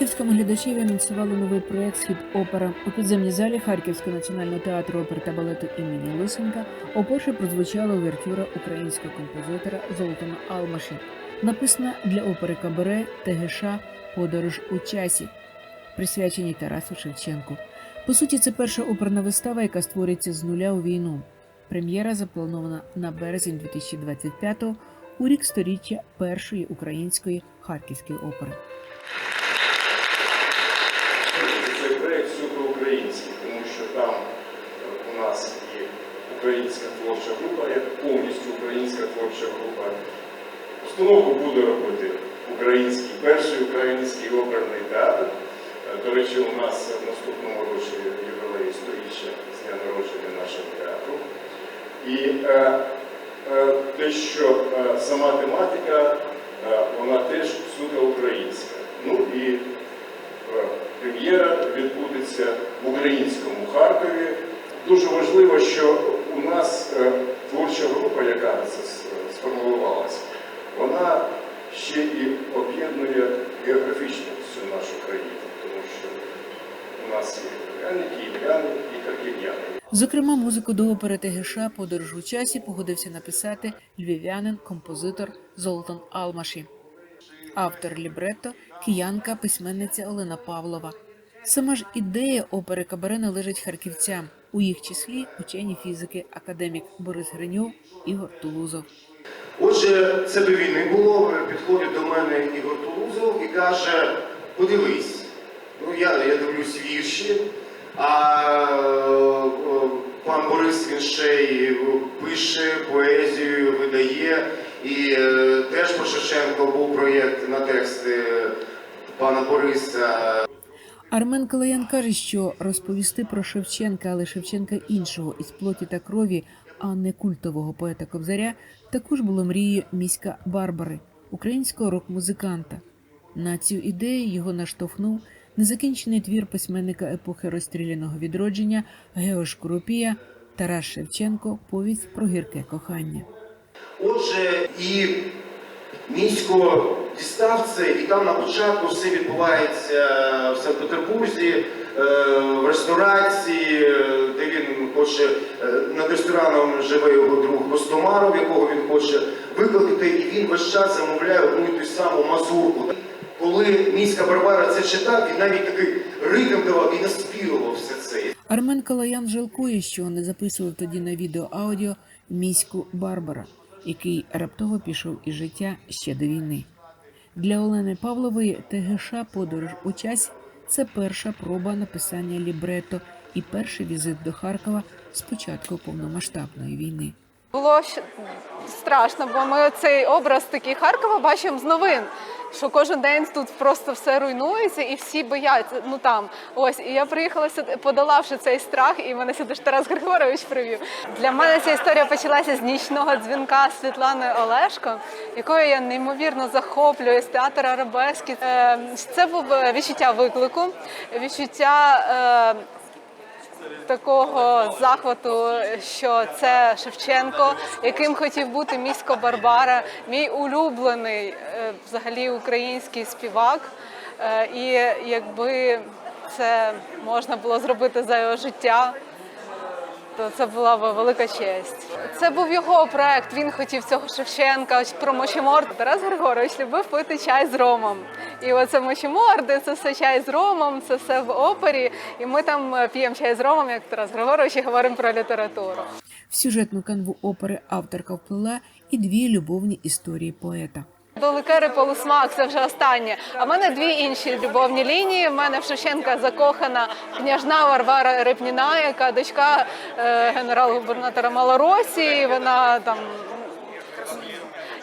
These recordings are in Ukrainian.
Харківському глядачеві анонсували новий проект Схід опера у підземній залі Харківського національного театру опери та балету імені Лисенка. Уперше прозвучала увертюра українського композитора Золотана Алмаші, написана для опери Кабаре ТГШ Подорож у часі, присвяченій Тарасу Шевченку. По суті, це перша оперна вистава, яка створюється з нуля у війну. Прем'єра запланована на березень 2025-го у рік сторіччя першої української харківської опери. Цей проєкт український, тому що там е, у нас є українська творча група, як повністю українська творча група. Установку буде робити український, перший український оперний театр. Е, До речі, у нас в наступному році ювілей сторіччя з дня народження нашого театру. І е, е, те, що е, сама тематика, е, вона теж суто українська. Ну і Прем'єра відбудеться в українському Харкові. Дуже важливо, що у нас е, творча група, яка це с- сформулювалася, вона ще і об'єднує географічно всю нашу країну, тому що у нас є львів'яни, київляни і харків'яни. Зокрема, музику до опери ТГШ Подорож у часі погодився написати львів'янин, композитор Золтан Алмаші, автор лібретто киянка, письменниця Олена Павлова. Сама ж ідея опери Кабаре належить харківцям, у їх числі учені фізики, академік Борис Гриньов, Ігор Тулузов. Отже, це до війни було. Підходить до мене Ігор Тулузов і каже: подивись, ну я, я дивлюсь вірші, а е, пан Борис він ще й пише поезію, видає. І е, теж про Шевченко був проєкт на тексти пана Бориса. Армен Калаян каже, що розповісти про Шевченка, але Шевченка іншого із плоті та крові, а не культового поета Кобзаря, також було мрією міська Барбари, українського рок-музиканта. На цю ідею його наштовхнув незакінчений твір письменника епохи розстріляного відродження Гео Шкуропія Тарас Шевченко Повість про гірке кохання. Отже, і місько дістав це, і там на початку все відбувається в Санкт-Петербурзі, е, в ресторації, е, де він хоче е, над рестораном живе його друг Костомаров, якого він хоче викликати, і він весь час замовляє одну і ту саму мазурку. Коли міська Барбара це читав, він навіть такий ритм давав і наспівував все це. Армен Калаян жалкує, що не записував тоді на відео аудіо міську Барбара, який раптово пішов із життя ще до війни. Для Олени Павлової ТГШ подорож у часі це перша проба написання лібрето і перший візит до Харкова з початку повномасштабної війни. Було страшно, бо ми цей образ такий Харкова бачимо з новин. Що кожен день тут просто все руйнується і всі бояться. Ну там ось і я приїхала сюди, подолавши цей страх, і мене сюди ж Тарас Григорович привів. Для мене ця історія почалася з нічного дзвінка Світлани Олешко, якою я неймовірно захоплююсь театр Арабески. Е, Це був відчуття виклику, відчуття. Такого захвату, що це Шевченко, яким хотів бути місько Барбара, мій улюблений е, взагалі український співак. Е, І якби це можна було зробити за його життя, то це була б велика честь. Це був його проект. Він хотів цього Шевченка про мочеморди. Тарас Григорович любив пити чай з ромом. І оце мочеморди, це все чай з ромом, це все в опері. І ми там е, п'ємо чай з ромом, як Тарас Григорович, і говоримо про літературу. В сюжетну канву опери авторка вплила і дві любовні історії поета. До ликери полусмак це вже останнє. А в мене дві інші любовні лінії. В мене в Шевченка закохана княжна Варвара Репніна, яка дочка е, генерал-губернатора Малоросії. Вона там.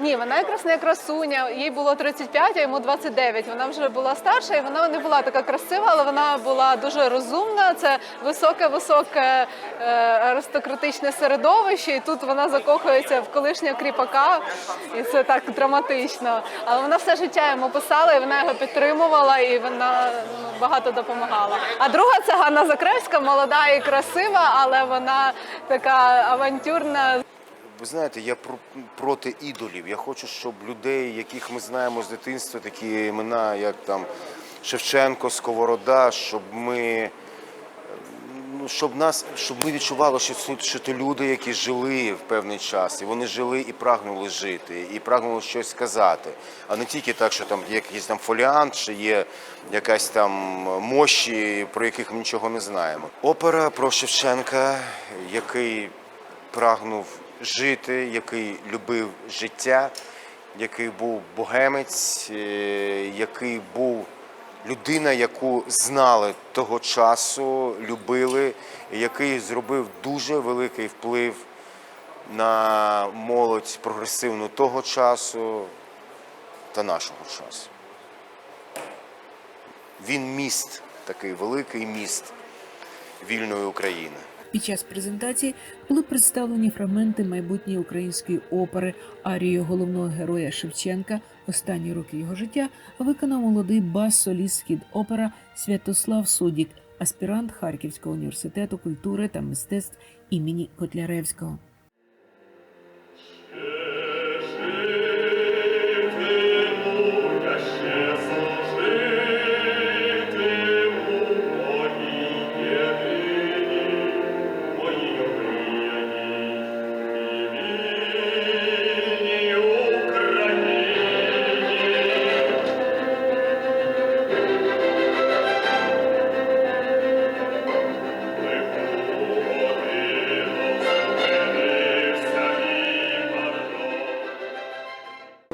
Ні, вона якраз не красуня. Їй було 35, а йому 29. Вона вже була старша, і вона не була така красива, але вона була дуже розумна. Це високе, високе е, аристократичне середовище. І тут вона закохується в колишнього кріпака, і це так драматично. Але вона все життя йому писала, і вона його підтримувала, і вона ну, багато допомагала. А друга це Ганна Закревська, молода і красива, але вона така авантюрна. Ви знаєте, я про, проти ідолів. Я хочу, щоб людей, яких ми знаємо з дитинства, такі імена, як там Шевченко, Сковорода, щоб ми. Ну, щоб нас, щоб ми відчували, що що це люди, які жили в певний час, і вони жили і прагнули жити, і прагнули щось сказати, а не тільки так, що там є якийсь там фоліант, чи є якась там мощі, про яких ми нічого не знаємо. Опера про Шевченка, який прагнув жити, який любив життя, який був богемець, е, який був людина, яку знали того часу, любили, який зробив дуже великий вплив на молодь прогресивну того часу та нашого часу. Він міст, такий великий міст вільної України. Під час презентації були представлені фрагменти майбутньої української опери арію головного героя Шевченка останні роки його життя виконав молодий бас-соліст схід опера Святослав Судік, аспірант Харківського університету культури та мистецтв імені Котляревського.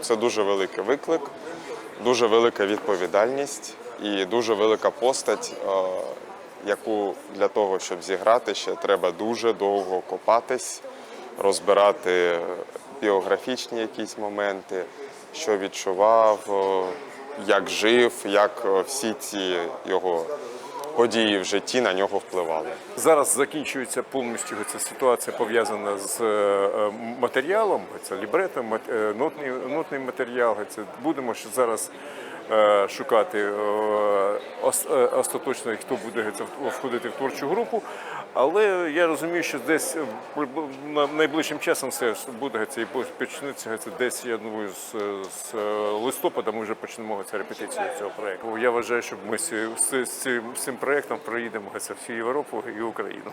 Це дуже великий виклик, дуже велика відповідальність і дуже велика постать, е, яку для того, щоб зіграти, ще треба дуже довго копатись, розбирати біографічні якісь моменти, що відчував, е, як жив, як е, всі ці його події в житті на нього впливали. Зараз закінчується повністю ця ситуація пов'язана з е, е, матеріалом. Це лібрето, мат- е, нотний, нотний матеріал. Це будемо ще зараз шукати е, е, остаточно, хто буде входити в творчу групу. Але я розумію, що десь е, на- найближчим часом все буде і почнеться десь. Я думаю, з, з е, листопада ми вже почнемо репетицію цього проекту. Я вважаю, що ми з, цим, з цим проектом проїдемо всю Європу і Україну.